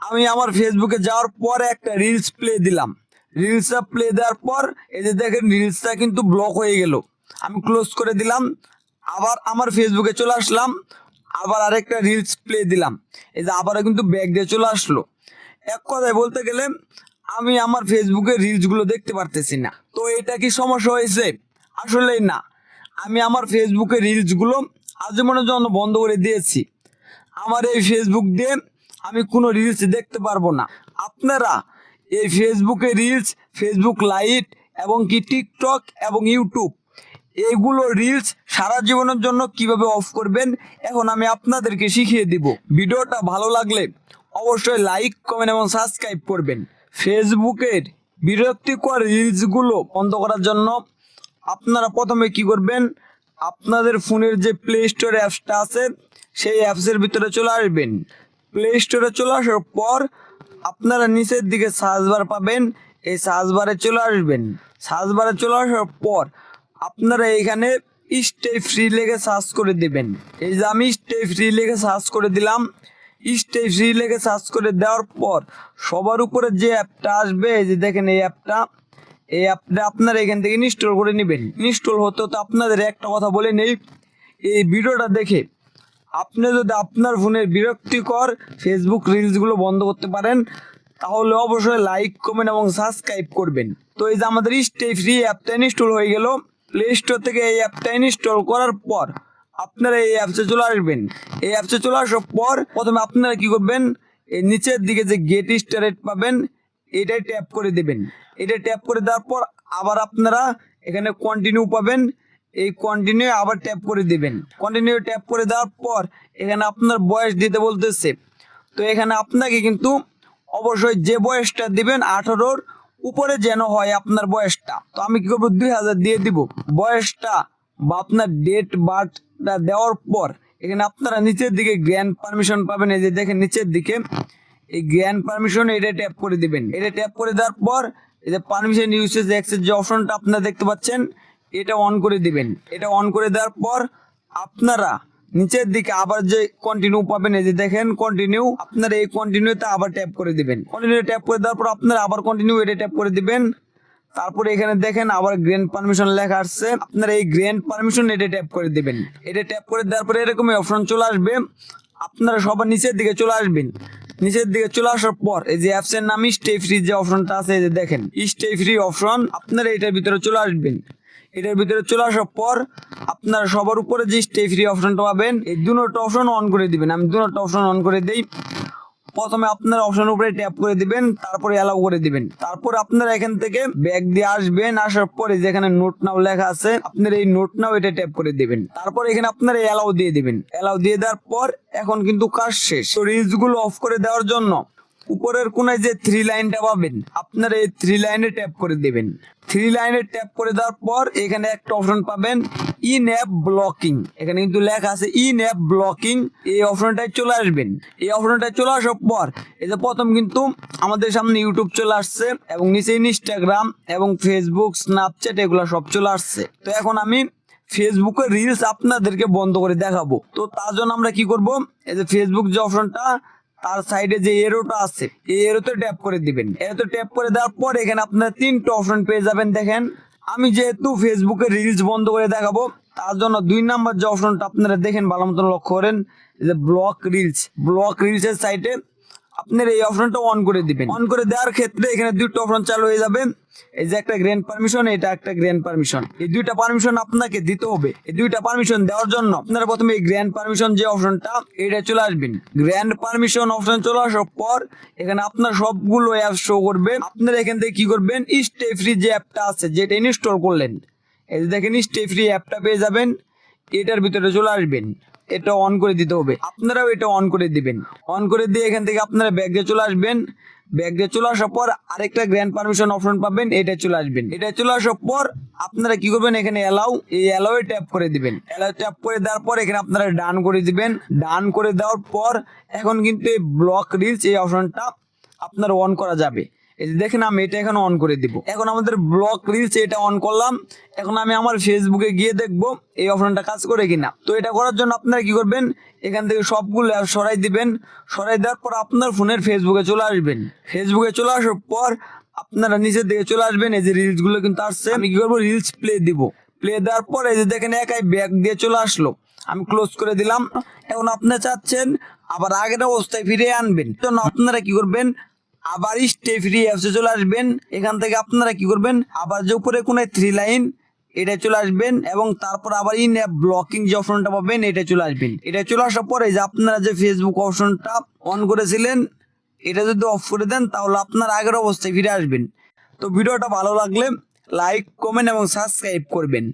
আমি আমার ফেসবুকে যাওয়ার পর একটা রিলস প্লে দিলাম। রিলসটা প্লে দেওয়ার পর এই যে দেখেন রিলসটা কিন্তু ব্লক হয়ে গেল। আমি ক্লোজ করে দিলাম, আবার আমার ফেসবুকে চলে আসলাম, আবার আরেকটা রিলস প্লে দিলাম। এই যে আবারও কিন্তু ব্যাগ দিয়ে চলে আসলো। এক কথায় বলতে গেলে, আমি আমার ফেসবুকে রিলসগুলো দেখতে পারতেছি না। তো এটা কি সমস্যা হয়েছে? আসলেই না। আমি আমার ফেসবুকে রিলসগুলো আজীবনের জন্য বন্ধ করে দিয়েছি। আমার এই ফেসবুক দিয়ে আমি কোনো রিলস দেখতে পারব না। আপনারা এই ফেসবুকে রিলস ফেসবুক লাইট এবং কি টিকটক এবং ইউটিউব এইগুলো রিলস সারা জীবনের জন্য কীভাবে অফ করবেন, এখন আমি আপনাদেরকে শিখিয়ে দিব। ভিডিওটা ভালো লাগলে অবশ্যই লাইক কমেন্ট এবং সাবস্ক্রাইব করবেন। ফেসবুকের বিরক্তিকর রিলসগুলো বন্ধ করার জন্য আপনারা প্রথমে কি করবেন, আপনাদের ফোনের যে প্লে স্টোর অ্যাপসটা আছে, সেই অ্যাপসের ভিতরে চলে আসবেন। প্লে স্টোরে চলে আসার পর আপনারা নিচের দিকে সার্চ বার পাবেন। এই সার্চ বারে চলে আসবেন। সার্চ বারে চলে আসার পর আপনারা এখানে স্টে ফ্রি লেগে সার্চ করে দেবেন। এই যে আমি স্টে ফ্রি লেগে সার্চ করে দিলাম। স্টে ফ্রি লেগে সার্চ করে দেওয়ার পর সবার উপরে যে অ্যাপটা আসবে, এই যে দেখেন এই অ্যাপটা এই অ্যাপটা আপনারা এখান থেকে ইনস্টল করে নেবেন। ইনস্টল হতে হতে আপনাদের একটা কথা বলে নেই। এই ভিডিওটা দেখে আপনি যদি আপনার ফোনের বিরক্তিকর ফেসবুক রিলসগুলো বন্ধ করতে পারেন, তাহলে অবশ্যই লাইক কমেন্ট এবং সাবস্ক্রাইব করবেন। তো এই যে আমাদের স্টে ফ্রি অ্যাপটা ইনস্টল হয়ে গেল। প্লে স্টোর থেকে এই অ্যাপটা ইনস্টল করার পর আপনারা এই অ্যাপসে চলে আসবেন। এই অ্যাপসে চলে আসার পর প্রথমে আপনারা কি করবেন? এই নিচের দিকে যে গেট স্টারেট পাবেন এটাই ট্যাপ করে দেবেন। এটা ট্যাপ করে দেওয়ার পর আবার আপনারা এখানে কন্টিনিউ পাবেন। এই কন্টিনিউ আবার ট্যাপ করে দিবেন। কন্টিনিউ ট্যাপ করে দেওয়ার পর এখানে আপনার বয়স দিতে বলতেছে। তো এখানে আপনাকে কিন্তু অবশ্যই যে বয়সটা দিবেন আঠারোর উপরে যেন হয় আপনার বয়সটা। তো আমি কি করব? দুই হাজার দিয়ে দিব। বয়সটা বা আপনার ডেট বার্থটা দেওয়ার পর এখানে আপনারা নিচের দিকে গ্র্যান্ড পারমিশন পাবেন। এই যে দেখেন নিচের দিকে এই গ্র্যান্ড পারমিশন এটা ট্যাপ করে দিবেন। এটা ট্যাপ করে দেওয়ার পর এই যে পারমিশন ইউসেজ অ্যাক্সেস যে অপশনটা আপনারা দেখতে পাচ্ছেন এটা অন করে দিবেন। এটা অন করে দেওয়ার পর আপনারা নিচের দিকে আবার যে কন্টিনিউ পাবেন, এই যে দেখেন কন্টিনিউ আপনারা এই কন্টিনিউতে আবার ট্যাপ করে দিবেন। কন্টিনিউ ট্যাপ করে দেওয়ার পর আপনারা আবার কন্টিনিউ এটা ট্যাপ করে দিবেন। তারপরে এখানে দেখেন আবার গ্র্যান্ড পারমিশন লেখা আসছে। আপনারা এই গ্র্যান্ড পারমিশন এটা ট্যাপ করে দিবেন। এটা ট্যাপ করে দেওয়ার পরে এরকম অপশন চলে আসবে। আপনারা সবার নিচের দিকে চলে আসবেন। নিচের দিকে চলে আসার পর এই যে অ্যাপসের নাম স্টে ফ্রি যে অপশনটা আছে, এই যে দেখেন স্টে ফ্রি অপশন আপনারা এটার ভিতরে চলে আসবেন। এটার ভিতরে চলে আসার পর আপনারা সবার উপরে যে স্টে ফ্রি অপশনটা পাবেন, এই দুটো অপশন অন করে দিবেন। আমি দুটো অপশন অন করে দেই। প্রথমে আপনার অপশনের উপরে ট্যাপ করে দিবেন, তারপরে অ্যালাউ করে দিবেন। তারপর আপনারা এখান থেকে ব্যাগ দিয়ে আসবেন, আসার পরে যেখানে নোট নাও লেখা আছে, আপনার এই নোট নাও এটা ট্যাপ করে দিবেন। তারপর এখানে আপনারা অ্যালাউ দিয়ে দিবেন। অ্যালাউ দিয়ে দেওয়ার পর এখন কিন্তু কাজ শেষ। তো রিলসগুলো অফ করে দেওয়ার জন্য উপরের কোনায় যে থ্রি লাইনটা পাবেন, আপনারা এই থ্রি লাইনে ট্যাপ করে দেবেন। থ্রি লাইনে ট্যাপ করে দেওয়ার পর এখানে একটা অপশন পাবেন ইন অ্যাপ ব্লকিং এখানে কিন্তু লেখা আছে ইন অ্যাপ ব্লকিং এই অপশনটায় চলে আসবেন। এই অপশনটায় চলে আসার পর, এই যে প্রথম কিন্তু আমাদের সামনে ইউটিউব চলে আসছে এবং নিচে ইনস্টাগ্রাম এবং ফেসবুক স্ন্যাপচ্যাট এগুলো সব চলে আসছে। তো এখন আমি ফেসবুকে রিলস আপনাদেরকে বন্ধ করে দেখাবো। তো তার জন্য আমরা কি করব? এই যে ফেসবুক যে অপশনটা তার সাইডে যে এরোটা আছে, এই এরোতে ট্যাপ করে দিবেন। এরোতে ট্যাপ করে দেওয়ার পর এখানে আপনার তিনটা অপশন পেয়ে যাবেন, দেখেন। আমি যেহেতু ফেসবুকে রিলস বন্ধ করে দেখাবো, তার জন্য দুই নাম্বার যে অপশনটা আপনারা দেখেন, ভালো মতন লক্ষ্য করেন যে ব্লক রিলস ব্লক রিলসের সাইটে আপনার এই অপশনটা অন করে দিবেন। অন করে দেওয়ার ক্ষেত্রে এখানে দুটো অপশন চালু হয়ে যাবে। এই যে একটা গ্র্যান্ড পারমিশন এটা একটা গ্র্যান্ড পারমিশন এই দুইটা পারমিশন আপনাকে দিতে হবে। এই দুইটা পারমিশন দেওয়ার জন্য আপনারা প্রথমে এই গ্র্যান্ড পারমিশন যে অপশনটা এটা চলে আসবেন। গ্র্যান্ড পারমিশন অপশন চলে আসার পর এখানে আপনার সবগুলো অ্যাপ শো করবে। আপনারা এখান থেকে কি করবেন? স্টে ফ্রি যে অ্যাপটা আছে, যেটা ইনস্টল করলেন। এই যে দেখেন স্টে ফ্রি অ্যাপটা পেয়ে যাবেন। এটার ভিতরে চলে আসবেন। এটা অন করে দিতে হবে। আপনারাও এটা অন করে দিবেন। অন করে দিয়ে এখান থেকে আপনারা ব্যাগে চলে আসবেন। ব্যাগে চলে আসার পর আরেকটা গ্র্যান্ড পারমিশন অপশন পাবেন, এটা চলে আসবেন। এটা চলে আসার পর আপনারা কি করবেন, এখানে অ্যালাউ এই অ্যালাউ ট্যাপ করে দিবেন। অ্যালাউ ট্যাপ করে দেওয়ার পর এখানে আপনারা ডান করে দিবেন। ডান করে দেওয়ার পর এখন কিন্তু এই ব্লক রিলস এই অপশনটা আপনার অন করা যাবে। এই যে দেখেন আমি এটা এখন অন করে দিব। এখন আমাদের ব্লক রিলস এটা অন করলাম। এখন আমি আমার ফেসবুকে গিয়ে দেখব এই অপশনটা কাজ করে কিনা। তো এটা করার জন্য আপনারা কি করবেন? এখান থেকে সবগুলো অ্যাপ সরাই দিবেন। সরাই দেওয়ার পর আপনার ফোনের ফেসবুকে চলে আসবেন। ফেসবুকে চলে আসার পর আপনারা নিচের দিকে চলে আসবেন। এই যে রিলসগুলো কিন্তু আসছে। আমি কি করব? রিলস প্লে দিব। প্লে দেওয়ার পর এই যে দেখেন একাই ব্যাক দিয়ে চলে আসলো। আমি ক্লোজ করে দিলাম। এখন আপনি চাচ্ছেন আবার আগের অবস্থায় ফিরে আনবেন। জন্য আপনারা কি করবেন? আবার স্টে ফ্রি অ্যাপসে চলে আসবেন। এখান থেকে আপনারা কি করবেন? আবার যে উপরে কোনো থ্রি লাইন এটা চলে আসবেন এবং তারপর আবার ইন অ্যাপ ব্লকিং যে অপশনটা পাবেন, এটা চলে আসবেন। এটা চলে আসার পরে যে আপনারা যে ফেসবুক অপশনটা অন করেছিলেন, এটা যদি অফ করে দেন, তাহলে আপনার আগের অবস্থায় ফিরে আসবেন। তো ভিডিওটা ভালো লাগলে লাইক কমেন্ট এবং সাবস্ক্রাইব করবেন।